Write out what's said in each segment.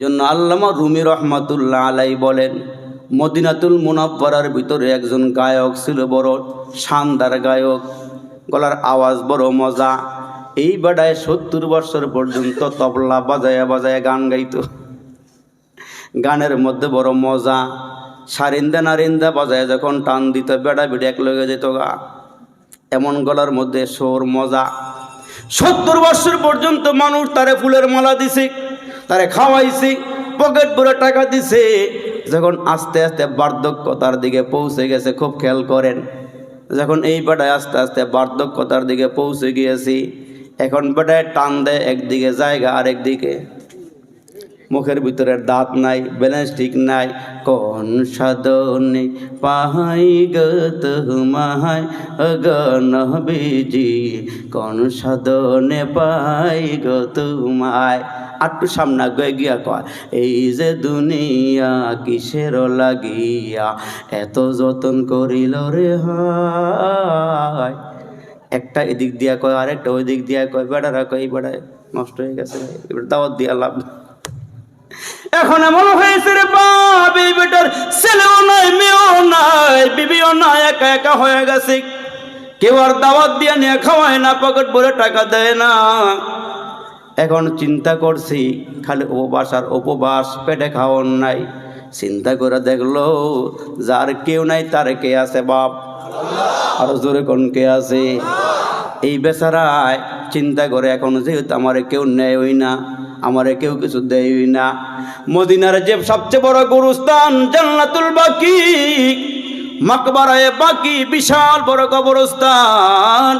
জন্য আল্লামা রুমি রহমাতুল্লাহ আলাই বলেন, মদিনাতুল মুনাব্বরার ভিতরে একজন গায়ক ছিল বড় শানদার গায়ক। গলার আওয়াজ বড় মজা। এই বেড়ায় সত্তর বছর পর্যন্ত তবলা বাজায়া বাজায়া গান গাইত। গানের মধ্যে বড় মজা। সারিন্দা নারিন্দা বাজায় যখন টান দিত, বেড়া বেড়ে এক লগে যেত গা। এমন গলার মধ্যে সোর মজা। সত্তর বছর পর্যন্ত মানুষ তারে ফুলের মালা দিছে। তারে খাওয়াইছি, পকেট ভরে টাকা দিছে। যখন আস্তে আস্তে বার্ধক্যতার দিকে পৌঁছে গেছে, খুব খেয়াল করেন, যখন এই বেটায় আস্তে আস্তে বার্ধক্যতার দিকে পৌঁছে গিয়েছি, এখন বেটায় টান দেয় একদিকে জায়গা আরেকদিকে। মুখের ভিতরে দাঁত নাই ব্যালেন্স ঠিক নাই, কোন সাধনে পাহাই গত মাহাই গণ বিজি কোন সাধনে পাই গত মায় আটটু সামনা গয়ে গিয়া কয়, এই যে দুনিয়া কিসের লাগিয়া, এত যতন করিল রে হায়? একটা এদিক দিয়া কয়, আরেকটা ওই দিক দিয়া কয়, বেড়ারা কয় বেড়ায় নষ্ট হয়ে গেছে এবার দাওয়াত দিয়া লাভ। এখন এমন হয়েছে রে বাপ বেটার ছেলেও নাই, মেয়েও নাই, বিবিও নাই, একা একা হয়ে গেছে। কেউ আর দাওয়াত দিয়ে নিয়ে খাওয়ায় না, পকেট ভরে টাকা দেয় না। এখন চিন্তা করছি, খালি উপবাস আর উপবাস পেটে খাওয়ার নাই। চিন্তা করে দেখল, যার কেউ নাই, তার কে আছে বাপ? আরও জোরে কোন কে আছে? এই বেচারায় চিন্তা করে এখন যেহেতু আমার কেউ নেয়ই না, আমারে কেউ কিছু দেয়ই না। মদিনার যে সবচেয়ে বড় গুরুস্থান, জান্নাতুল বাকি, মাকবারায় বাকি বিশাল বড় কবরস্থান।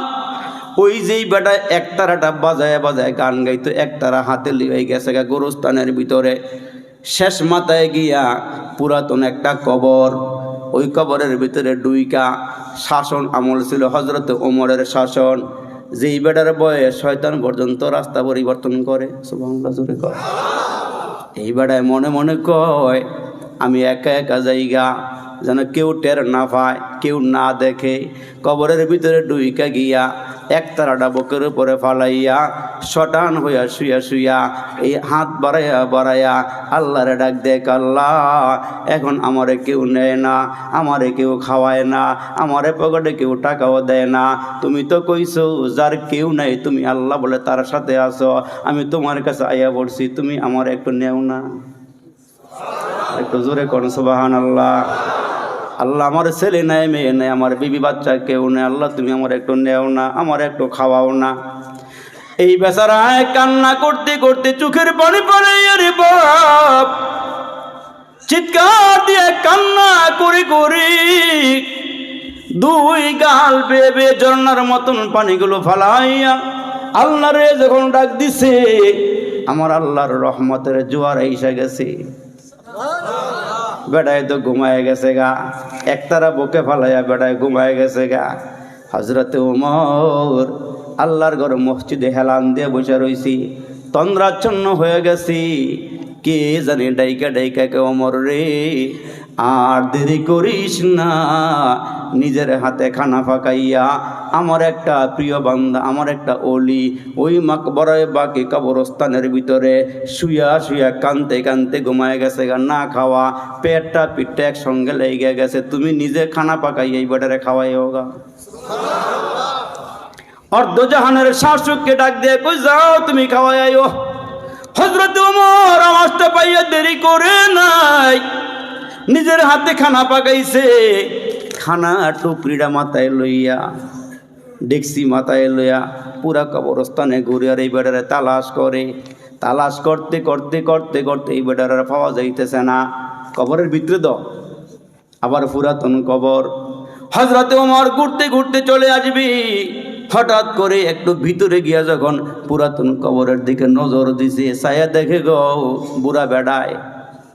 ওই যেই বেটা একতারাটা বাজায় বাজায় গান গাইতো, একতারা হাতে লিয়ে গেছে গা গোরস্থানের ভিতরে। শেষ মাথায় গিয়া পুরাতন একটা কবর, ওই কবরের ভিতরে ডুইকা শাসন আমল ছিল হজরত ওমরের শাসন। যেই বেটার বয়স শয়তান পর্যন্ত রাস্তা পরিবর্তন করে, সুবহানাল্লাহ, জোরে কয় এই বেটায় মনে মনে কয়, আমি একা একা জায়গা যেন কেউ টের না পায়, কেউ না দেখে। কবরের ভিতরে ডুইকা গিয়া এক তারাটা বুকের উপরে ফালাইয়া, শটান হইয়া শুয়া শুয়া এই হাত বাড়াইয়া বাড়াইয়া আল্লাহরে ডাক দেখ আল্লাহ এখন আমারে কেউ নেয় না, আমারে কেউ খাওয়ায় না, আমারে পকেটে কেউ টাকাও দেয় না। তুমি তো কইছো, যার কেউ নাই, তুমি আল্লাহ বলে তার সাথে আসো আমি তোমার কাছে আইয়া পড়ছি তুমি আমার একটু নেও না। একটু জোরে কোন সুবাহান আল্লাহ আল্লাহ আমার ছেলে নেয় মেয়ে নেয় আমার বিবি বাচ্চা কেউ নেই। আল্লাহ, তুমি আমার একটু নেও না, আমার একটু খাওয়াও না। এই বেচারায় কান্না করতে করতে চোখের পানি পড়ে আরে বাপ। চিৎকার দিয়ে কান্না করে করে দুই গাল বেবে ঝর্ণার মতন পানিগুলো ফালাইয়া আল্লাহ রে যখন ডাক দিছে, আমার আল্লাহর রহমতের জোয়ার এসে গেছে। বেড়ায় তো ঘুমায় গেছে গা। একতারা বুকে ফালাইয়া বেড়ায় ঘুমায় গেছে গা। হজরতে উমর, আল্লাহর ঘর মসজিদে হেলান দিয়ে বসে রইছি। তন্দ্রাচ্ছন্ন হয়ে গেছি। কে জানি ডাইকা ডাইকা কে অমর রে। আর দেরি করিস না। নিজের হাতে খানা ফাঁকাইয়া আমার একটা প্রিয় বান্দা, আমার একটা অলি ওই মাকবরায় বাকি কবরস্থানের ভিতরে শুয়া শুয়া কানতে কানতে ঘুমায় গেছে গা, না খাওয়া, পেটটা পিঠটা একসঙ্গে লেগে গেছে। তুমি নিজে খানা পাকাই এই বেটারে খাওয়াই হোগা অর্ধজাহানের শাসককে ডাক দিয়ে কই যাও, তুমি খাওয়াই আইও হজরত ওমর আওয়াজটা পাইয়া দেরি করে নাই। নিজের হাতে খানা পাকাইছে। খানা টুকরিটা মাথায় লইয়া, ডেক্সি মাথায় লইয়া পুরা কবরস্থানে ঘুরে আর এই বেটারে তালাশ করে। তালাশ করতে করতে করতে করতে এই বেটারে পাওয়া যাইতেছে না। কবরের ভিতরে দ। আবার পুরাতন কবর। হজরতে ওমর ঘুরতে ঘুরতে চলে আসবি। হঠাৎ করে একটু ভিতরে গিয়া যখন পুরাতন কবরের দিকে নজর দিছে, ছায়া দেখে গো, বুড়া বেড়ায়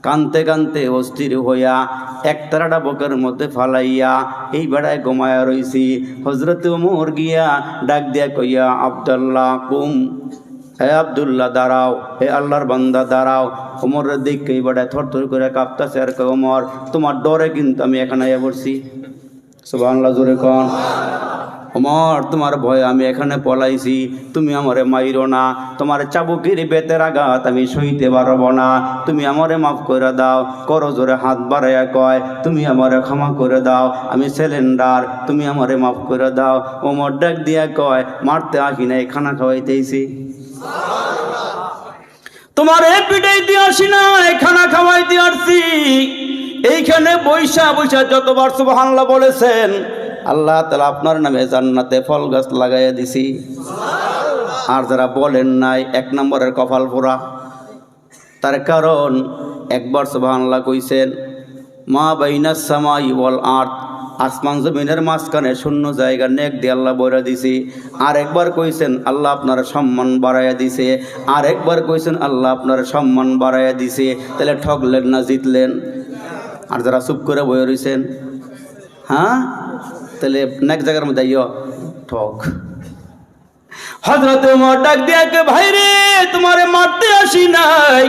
কানতে কানতে অস্থির হইয়া একতারাটা বকের মধ্যে ফালাইয়া এই বেড়ায় ঘুমায়া রইছি। হজরতে ওমর গিয়া ডাক দিয়া কইয়া, আবদুল্লাহ কুম হে আবদুল্লাহ, দাঁড়াও। হে আল্লাহর বান্দা, দাঁড়াও। ওমরের দিকে এই বেড়ায় থর থর করে কাঁপতাছে আর ওমর তোমার ডরে কিন্তু আমি এখানে পড়ছি। সুবহানাল্লাহ, জোরে কন। ওমর তোমার ভয়ে আমি এখানে পলাইছি। তুমি আমারে মাইরো না। তোমার চাবুকির বেতের আঘাত আমি সইতে পারব না। তুমি আমারে মাফ করে দাও। করো জোরে হাত বাড়াইয়া কয়, তুমি আমারে ক্ষমা করে দাও। আমি সিলিন্ডার, তুমি আমারে মাফ করে দাও। ওমর ডাক দিয়া কয়, মারতে আসি না খানা খাওয়াইতেছি। তোমার এ পিটাইতে আসি না খানা খাওয়াইতে আসছি। এইখানে বৈশা বৈশা যতবার সুবহানাল্লাহ বলেছেন আল্লাহ তালা আপনার নামে জান্নাতে ফল গাছ লাগাইয়া দিছি। আর যারা বলেন নাই, এক নম্বরের কপাল পোড়া। তার কারণ, একবার সুবহানাল্লাহ কইছেন, মা বাইনাস সামাই ওয়াল আর্থ আসমান জমিনের মাঝখানে শূন্য জায়গা নেক দিয়ে আল্লাহ বইরা দিছি। আর একবার কইছেন, আল্লাহ আপনার সম্মান বাড়াইয়া দিছে। আর একবার কইছেন, আল্লাহ আপনার সম্মান বাড়াইয়া দিছে। তাহলে ঠকলেন না, জিতলেন। আর যারা চুপ করে বয়ে রয়েছেন হ্যাঁ? তাহলে নেক জায়গার মধ্যে আইয় ঠক। হজরত উমর ডাক দিয়াকে ভাই রে তোমারে মারতে আসি নাই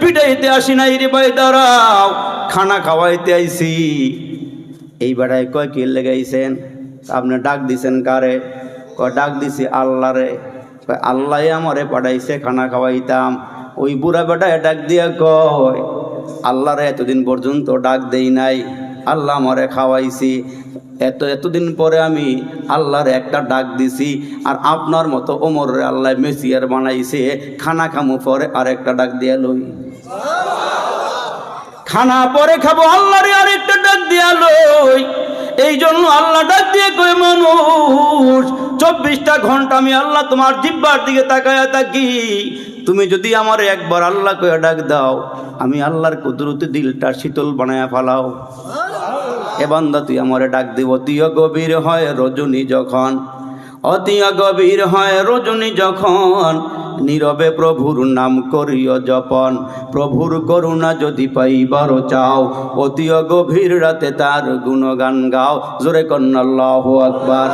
পিটাইতে আসি নাই রে ভাই দাঁড়াও খানা খাওয়াইতে আইছি। এই বেড়ায় কয় কি লেগাইছেন? আপনি ডাক দিছেন কারে? কয় ডাক দিছি আল্লাহ রে। আল্লাহ আমারে পাঠাইছে খানা খাওয়াইতাম। ওই বুড়া বেটায় ডাক দিয়া কয় আল্লাহরে এতদিন পর্যন্ত ডাক দেই নাই আল্লাহ আমারে খাওয়াইছি। এত এতদিন পরে আমি আল্লাহর একটা ডাক দিছি, আর আপনার মতো ওমরে আল্লাহ মেসিয়ার বানাইছে, খানা খামু পরে আর একটা ডাক দিয়া লই। খানা পরে খাব আল্লাহরে আর একটা ডাক দিয়া লই। এই জন্য আল্লাহ ডাক দিয়ে কই মানুষ, চব্বিশটা ঘণ্টা আমি আল্লাহ তোমার জিব্বার দিকে তাকায়া থাকি। তুমি যদি আমার একবার আল্লাহ কয়ে ডাক দাও, আমি আল্লাহর কুদরতি দিলটা শীতল বানায়া ফালাও। এ বান্দা, তুই আমারে ডাক দিব। অতিয় গভীর হয় রজনী যখন, অতীয় গভীর হয় রজনী যখন, নীরবে প্রভুর নাম করিও জপন। প্রভুর করুণা যদি পাইবার চাও, অতীয় গভীর রাতে তার গুণগান গাও। জোরে কন্যাল্লাহ আকবার।